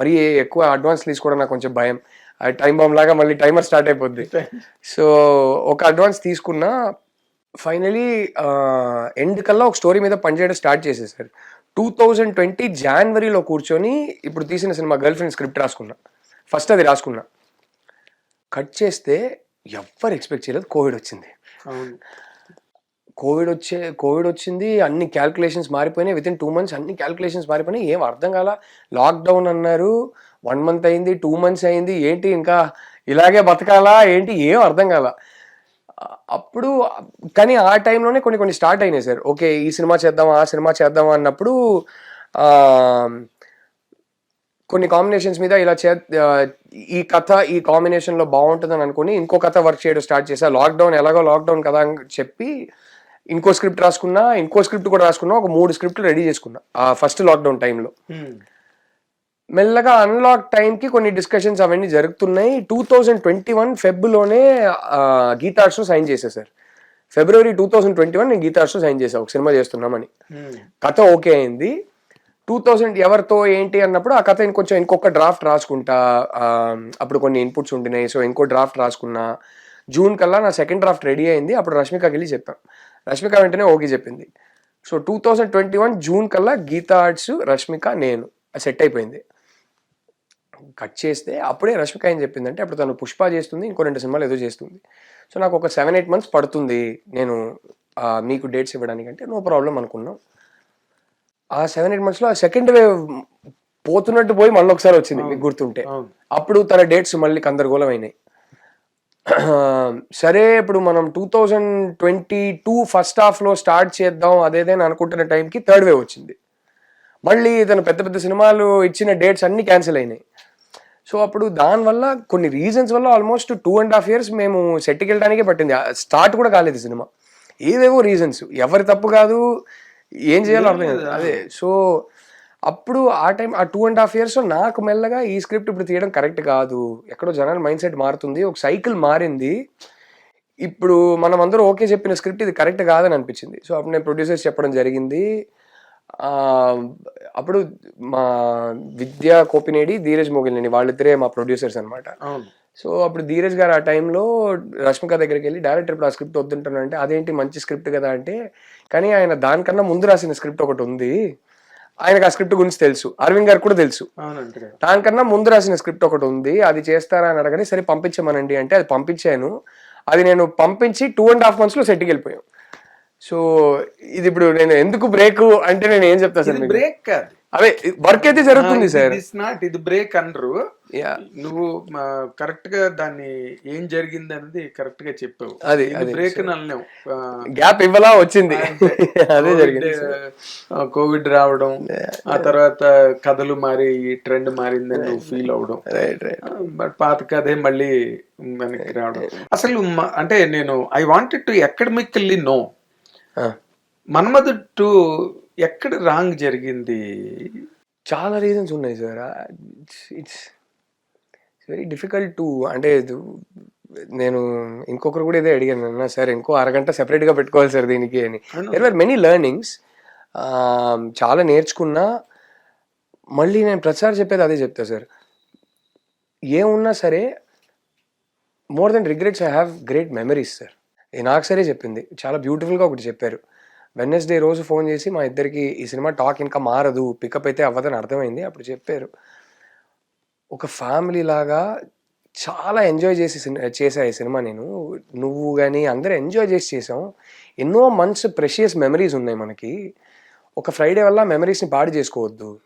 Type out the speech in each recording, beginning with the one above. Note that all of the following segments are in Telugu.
మరి ఎక్కువ అడ్వాన్స్ తీసుకోవడం నాకు కొంచెం భయం. టైం బాంబ్ లాగా మళ్ళీ టైమర్ స్టార్ట్ అయిపోద్ది. సో ఒక అడ్వాన్స్ తీసుకున్నా ఫైనలీ ఎండ్ కల్లా ఒక స్టోరీ మీద పనిచేయడం స్టార్ట్ చేసేసారు. టూ థౌజండ్ ట్వంటీ జనవరిలో కూర్చొని ఇప్పుడు తీసిన సినిమా గర్ల్ ఫ్రెండ్ స్క్రిప్ట్ రాసుకున్నా. ఫస్ట్ అది రాసుకున్నా. కట్ చేస్తే ఎవ్వరు ఎక్స్పెక్ట్ చేయలేదు కోవిడ్ వచ్చింది. అవును. కోవిడ్ వచ్చే కోవిడ్ వచ్చింది అన్ని క్యాల్కులేషన్స్ మారిపోయినాయి. వితిన్ టూ మంత్స్ అన్ని క్యాల్కులేషన్స్ మారిపోయినాయి. ఏం అర్థం కాల? లాక్డౌన్ అన్నారు వన్ మంత్ అయింది టూ మంత్స్ అయింది ఏంటి ఇంకా ఇలాగే బతకాలా? ఏంటి? ఏం అర్థం కాల? అప్పుడు కానీ ఆ టైంలోనే కొన్ని కొన్ని స్టార్ట్ అయినాయి సార్. ఓకే ఈ సినిమా చేద్దాం ఆ సినిమా చేద్దాం అన్నప్పుడు కొన్ని కాంబినేషన్స్ మీద ఇలా చే ఈ కథ ఈ కాంబినేషన్లో బాగుంటుందని అనుకుని ఇంకో కథ వర్క్ చేయడం స్టార్ట్ చేశా. లాక్డౌన్ ఎలాగో లాక్డౌన్ కదా అని చెప్పి ఇంకో స్క్రిప్ట్ రాసుకున్నా ఇంకో స్క్రిప్ట్ కూడా రాసుకున్నా ఒక మూడు స్క్రిప్ట్లు రెడీ చేసుకున్నా ఆ ఫస్ట్ లాక్డౌన్ టైంలో. మెల్లగా అన్లాక్ టైంకి కొన్ని డిస్కషన్స్ అవన్నీ జరుగుతున్నాయి. టూ థౌజండ్ ట్వంటీ వన్ ఫెబ్లోనే గీతార్ట్స్ సైన్ చేసేసారు February two thousand twenty one నేను గీతార్ట్స్ సైన్ చేశాను ఒక సినిమా చేస్తున్నామని. కథ ఓకే అయింది. టూ థౌజండ్ ఎవరితో ఏంటి అన్నప్పుడు ఆ కథ ఇంకొంచెం ఇంకొక డ్రాఫ్ట్ రాసుకుంటా అప్పుడు కొన్ని ఇన్పుట్స్ ఉంటున్నాయి. సో ఇంకో డ్రాఫ్ట్ రాసుకున్నా. జూన్ కల్లా నా సెకండ్ డ్రాఫ్ట్ రెడీ అయింది. అప్పుడు రష్మికకి వెళ్ళి చెప్పాను రష్మిక వెంటనే ఓకే చెప్పింది. So two thousand twenty one June కల్లా గీతా ఆర్ట్స్ రష్మిక నేను సెట్ అయిపోయింది. కట్ చేస్తే అప్పుడే రష్మిక ఏం చెప్పిందంటే అప్పుడు తను పుష్ప చేస్తుంది ఇంకో రెండు సినిమాలు ఏదో చేస్తుంది. సో నాకు ఒక సెవెన్ ఎయిట్ మంత్స్ పడుతుంది నేను మీకు డేట్స్ ఇవ్వడానికి అంటే నో ప్రాబ్లం అనుకున్నాం. ఆ సెవెన్ ఎయిట్ మంత్స్లో ఆ సెకండ్ వేవ్ పోతున్నట్టు పోయి మళ్ళీ ఒకసారి వచ్చింది మీకు గుర్తుంటే. అప్పుడు తన డేట్స్ మళ్ళీ గందరగోళం అయినాయి. సరే ఇప్పుడు మనం two thousand twenty two first హాఫ్లో స్టార్ట్ చేద్దాం అదేదని అనుకుంటున్న టైంకి థర్డ్ వేవ్ వచ్చింది. మళ్ళీ తను పెద్ద పెద్ద సినిమాలు ఇచ్చిన డేట్స్ అన్ని క్యాన్సిల్ అయినాయి. సో అప్పుడు దానివల్ల కొన్ని రీజన్స్ వల్ల almost two and half years మేము సెట్కి వెళ్ళడానికే పట్టింది. స్టార్ట్ కూడా కాలేదు సినిమా. ఏవేవో రీజన్స్ ఎవరి తప్పు కాదు ఏం చేయాలో అర్థం కాదు. అదే. సో అప్పుడు ఆ టైం ఆ టూ అండ్ హాఫ్ ఇయర్స్ నాకు మెల్లగా ఈ స్క్రిప్ట్ ఇప్పుడు తీయడం కరెక్ట్ కాదు. ఎక్కడో జనాల మైండ్ సెట్ మారుతుంది ఒక సైకిల్ మారింది. ఇప్పుడు మనం అందరూ ఓకే చెప్పిన స్క్రిప్ట్ ఇది కరెక్ట్ కాదని అనిపించింది. సో అప్పుడు నేను ప్రొడ్యూసర్స్ చెప్పడం జరిగింది. అప్పుడు మా విద్యా కోపినేడి ధీరజ్ మోగిలిని వాళ్ళిద్దరే మా ప్రొడ్యూసర్స్ అన్నమాట. అవును. సో అప్పుడు ధీరజ్ గారు ఆ టైంలో రష్మిక దగ్గరికి వెళ్ళి డైరెక్టర్ ఇప్పుడు ఆ స్క్రిప్ట్ వద్దుంటానంటే అదేంటి మంచి స్క్రిప్ట్ కదా అంటే కానీ ఆయన దానికన్నా ముందు రాసిన స్క్రిప్ట్ ఒకటి ఉంది. ఆయనకు ఆ స్క్రిప్ట్ గురించి తెలుసు. అరవింద్ గారికి కూడా తెలుసు. దానికన్నా ముందు రాసిన స్క్రిప్ట్ ఒకటి ఉంది. అది చేస్తారా అని అడగని సరే పంపించమనండి అంటే అది పంపించాను. అది నేను పంపించి టూ అండ్ హాఫ్ మంత్స్లో సెట్కి వెళ్ళిపోయాం. సో ఇది ఇప్పుడు నేను ఎందుకు బ్రేక్ అంటే నేను ఏం చెప్తా సార్? బ్రేక్ కాదు. అదే వర్క్ అయితే జరుగుతుంది సార్. ఇట్స్ నాట్ ఇది బ్రేక్ అనరు. యా నువ్వు కరెక్ట్గా దాన్ని ఏం జరిగింది అనేది కరెక్ట్గా చెప్పావు. అది. బ్రేక్ అని అనలేం ఆ, గ్యాప్ ఇవ్వలా? వచ్చింది. అదే జరిగింది కోవిడ్ రావడం ఆ తర్వాత కథలు మారి ట్రెండ్ మారిందని నువ్వు ఫీల్ అవడం. బట్ పాత కథే మళ్ళీ వెనక్కి రావడం. అసలు అంటే నేను I wanted to academically know Manmadhu two ఎక్కడ రాంగ్ జరిగింది? చాలా రీజన్స్ ఉన్నాయి sir it's very difficult to అంటే నేను ఇంకొకరు కూడా ఇదే అడిగాను అన్న సార్ ఇంకో అరగంట సెపరేట్గా పెట్టుకోవాలి సార్ దీనికి అని. దెర్ ఆర్ మెనీ లెర్నింగ్స్ చాలా నేర్చుకున్నా. మళ్ళీ నేను ప్రతిసారి చెప్పేది అదే చెప్తా సార్ ఏమున్నా సరే more than regrets I have great memories sir నాకు సరే చెప్పింది. చాలా బ్యూటిఫుల్గా ఒకటి చెప్పారు. వెన్నెస్డే రోజు ఫోన్ చేసి మా ఇద్దరికి ఈ సినిమా టాక్ ఇంకా మారదు పికప్ అయితే అవ్వదని అర్థమైంది. అప్పుడు చెప్పారు. ఒక ఫ్యామిలీ లాగా చాలా ఎంజాయ్ చేసి చేశా ఈ సినిమా నేను. నువ్వు కానీ అందరూ ఎంజాయ్ చేసి చేసాం ఎన్నో మంత్స్ ప్రెషియస్ మెమరీస్ ఉన్నాయి మనకి. ఒక ఫ్రైడే వల్ల మెమరీస్ని పాడు చేసుకోవద్దు.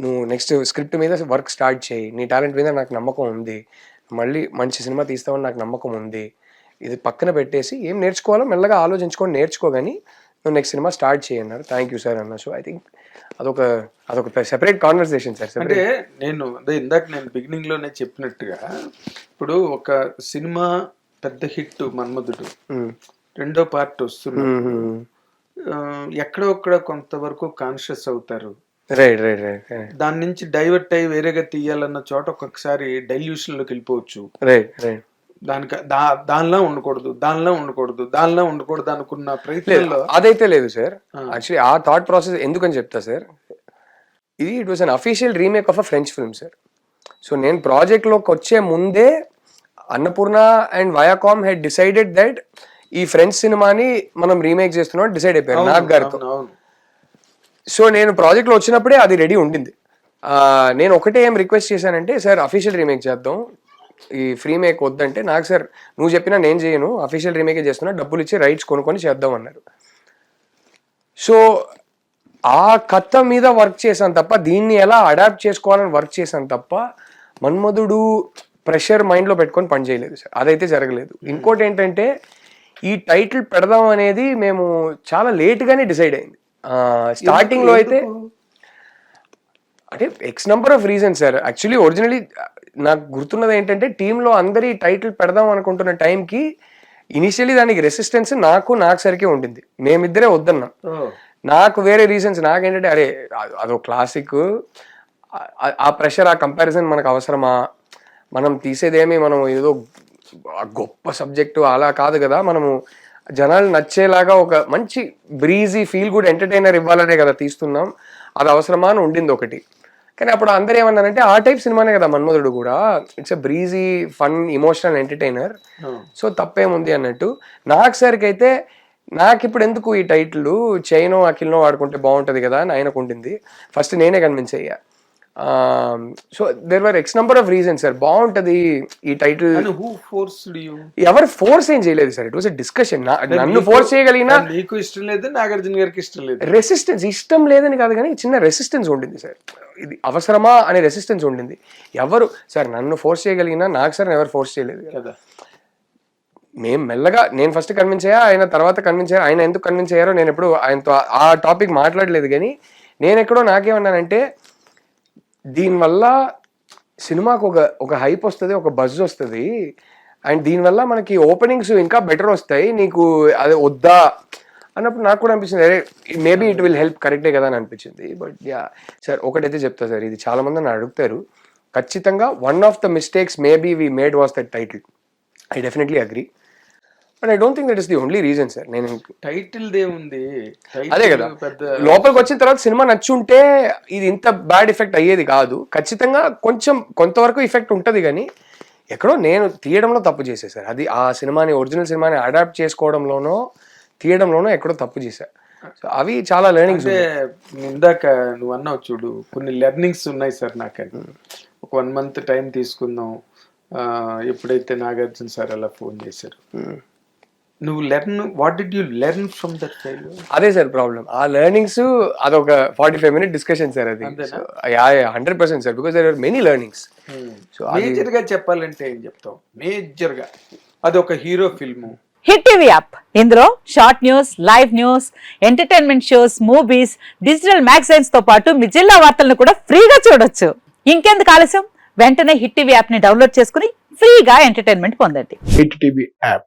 నువ్వు నెక్స్ట్ స్క్రిప్ట్ మీద వర్క్ స్టార్ట్ చేయి. నీ టాలెంట్ మీద నాకు నమ్మకం ఉంది. మళ్ళీ మంచి సినిమా తీస్తావని నాకు నమ్మకం ఉంది. ఇది పక్కన పెట్టేసి ఏం నేర్చుకోవాలో మెల్లగా ఆలోచించుకొని నేర్చుకో కానీ నువ్వు నెక్స్ట్ సినిమా స్టార్ట్ చేయి అన్నారు థ్యాంక్ యూ సార్ అన్న సో ఐ థింక్ అదొక అదొక సెపరేట్ కాన్వర్సేషన్ సార్ అంటే నేను అదే ఇందాక నేను బిగినింగ్లోనే చెప్పినట్టుగా ఇప్పుడు ఒక సినిమా పెద్ద హిట్ మన్మధుడు రెండో పార్ట్ వస్తుంది ఆ, ఎక్కడో ఒక్కడ కొంతవరకు కాన్షియస్ అవుతారు. రైట్ రైట్ రైట్ దాని నుంచి డైవర్ట్ అయ్యి వేరేగా తీయాలన్న చోట ఒక్కొక్కసారి డైల్యూషన్లోకి వెళ్ళిపోవచ్చు. రైట్ రైట్ దానికి దా దానిలో ఉండకూడదు దానిలో ఉండకూడదు దానిలో ఉండకూడదు అనుకున్న ప్రయత్నంలో అదైతే లేదు సార్. యాక్చువల్లీ ఆ థాట్ ప్రాసెస్ ఎందుకని చెప్తా సార్? ఇది it was an unofficial remake of a French film sir so నేను ప్రాజెక్ట్లోకి వచ్చే ముందే Annapurna and Viacom had decided that ఈ ఫ్రెంచ్ సినిమాని మనం రీమేక్ చేస్తున్నాం డిసైడ్ అయిపోయారు నాగ్ గారితో సో నేను ప్రాజెక్ట్లో వచ్చినప్పుడే అది రెడీ ఉండింది. నేను ఒకటే ఏం రిక్వెస్ట్ చేశానంటే సార్ అఫీషియల్ రీమేక్ చేద్దాం. ఈ ఫ్రీ మేక్ వద్దంటే నాకు సార్ నువ్వు చెప్పినా నేను చేయను అఫీషియల్ రీమేకే చేస్తున్నా డబ్బులు ఇచ్చి రైట్స్ కొనుక్కొని చేద్దాం అన్నారు. సో ఆ కథ మీద వర్క్ చేశాను తప్ప దీన్ని ఎలా అడాప్ట్ చేసుకోవాలని వర్క్ చేశాను తప్ప మన్మధుడు ప్రెషర్ మైండ్లో పెట్టుకొని పని చేయలేదు సార్. అదైతే జరగలేదు. ఇంకోటి ఏంటంటే ఈ టైటిల్ పెడదాం అనేది మేము చాలా లేట్గానే డిసైడ్ అయింది. స్టార్టింగ్లో అయితే అంటే X number of reason sir actually originally నాకు గుర్తున్నది ఏంటంటే టీంలో అందరి టైటిల్ పెడదాం అనుకుంటున్న టైంకి ఇనిషియలీ దానికి రెసిస్టెన్స్ నాకు నాకు సరికే ఉండింది. మేమిద్దరే వద్దన్నాం. నాకు వేరే రీజన్స్ నాకేంటంటే అరే అదో క్లాసిక్. ఆ- ప్రెషర్ ఆ కంపారిజన్ మనకు అవసరమా? మనం తీసేదేమి? మనం ఏదో గొప్ప సబ్జెక్టు అలా కాదు కదా? మనము జనాలు నచ్చేలాగా ఒక మంచి బ్రీజీ ఫీల్ గుడ్ ఎంటర్టైనర్ ఇవ్వాలనే కదా తీస్తున్నాం. అది అవసరమా అని ఉండింది ఒకటి. కానీ అప్పుడు అందరు ఏమన్నారంటే ఆ టైప్ సినిమానే కదా మన్మధుడు కూడా. It's a breezy fun emotional entertainer. So తప్పేముంది అన్నట్టు. నాకు సరికి అయితే నాకు ఇప్పుడు ఎందుకు ఈ టైటిల్ చైనో అఖిల్నో వాడుకుంటే బాగుంటది కదా అని ఆయనకు ఉండింది. ఫస్ట్ నేనే కన్విన్స్ అయ్యా. So there were X number of reason sir బాగుంటది ఈ title And who forced you? ఎవరు ఫోర్స్ ఏం చేయలేదు సార్ ఇట్ వాస్ డిస్కషన్ నన్ను ఫోర్స్ చేయగలిగిన నీకు ఇష్టం లేదు నాగార్జున గారికి ఇష్టం లేదు. రెసిస్టెన్స్ ఇష్టం లేదని కాదు కానీ చిన్న రెసిస్టెన్స్ ఉండింది సార్ ఇది అవసరమా అనే రెసిస్టెన్స్ ఉండింది. ఎవరు సార్ నన్ను ఫోర్స్ చేయగలిగినా నాకు సార్ ఎవరు ఫోర్స్ చేయలేదు. కదా. మేము మెల్లగా నేను ఫస్ట్ కన్విన్స్ అయ్యా ఆయన తర్వాత కన్విన్స్ అయ్యా ఆయన ఎందుకు కన్విన్స్ అయ్యారో నేను ఎప్పుడు ఆయనతో ఆ టాపిక్ మాట్లాడలేదు కానీ నేను ఎక్కడో నాకేమన్నానంటే దీనివల్ల సినిమాకు ఒక ఒక హైప్ వస్తుంది ఒక బజ్ వస్తుంది. అండ్ దీనివల్ల మనకి ఓపెనింగ్స్ ఇంకా బెటర్ వస్తాయి. నీకు అది వద్దా అన్నప్పుడు నాకు కూడా అనిపించింది అరే మేబీ ఇట్ విల్ హెల్ప్ కరెక్టే కదా అని అనిపించింది. బట్ యా సార్ ఒకటైతే చెప్తా సార్ ఇది చాలా మంది నన్ను అడుగుతారు. ఖచ్చితంగా one of the mistakes maybe we made was that title. I definitely agree. But I don't think that is the only reason sir నేను టైటిల్ దేముంది Title అదే కదా. లోపలికి వచ్చిన తర్వాత సినిమా నచ్చుంటే ఇది ఇంత బ్యాడ్ ఎఫెక్ట్ అయ్యేది కాదు. ఖచ్చితంగా కొంచెం కొంతవరకు ఎఫెక్ట్ ఉంటుంది కానీ ఎక్కడో నేను తీయడంలో తప్పు చేసే సార్ అది ఆ సినిమాని ఒరిజినల్ సినిమాని అడాప్ట్ చేసుకోవడంలోనో తీయడంలోనో ఎక్కడో తప్పు చేశా. సో అవి చాలా లెర్నింగ్స్ ఇందాక నువ్వు అన్నావు చూడు కొన్ని లెర్నింగ్స్ ఉన్నాయి సార్ నాకని ఒక వన్ మంత్ టైం తీసుకుందాం. ఎప్పుడైతే నాగార్జున సార్ అలా ఫోన్ చేశారు. నువ్వు learn what did you learn from that failure అదే సార్ ప్రాబ్లం ఆ లెర్నింగ్స్ అదొక forty five minute discussion sir అది. Hundred percent sir because there are many learnings so మేజర్గా చెప్పాలంటే ఏం చెప్తావు? మేజర్గా. అది ఒక hero film. Hit TV app ఇందులో short news live news entertainment shows movies digital మ్యాగజైన్స్తో పాటు మీ జిల్లా వార్తలను కూడా ఫ్రీగా చూడొచ్చు. ఇంకెందుకు ఆలస్యం? వెంటనే హిట్ టీవీ యాప్ని డౌన్లోడ్ చేసుకుని ఫ్రీగా ఎంటర్టైన్మెంట్ పొందండి. Hit TV app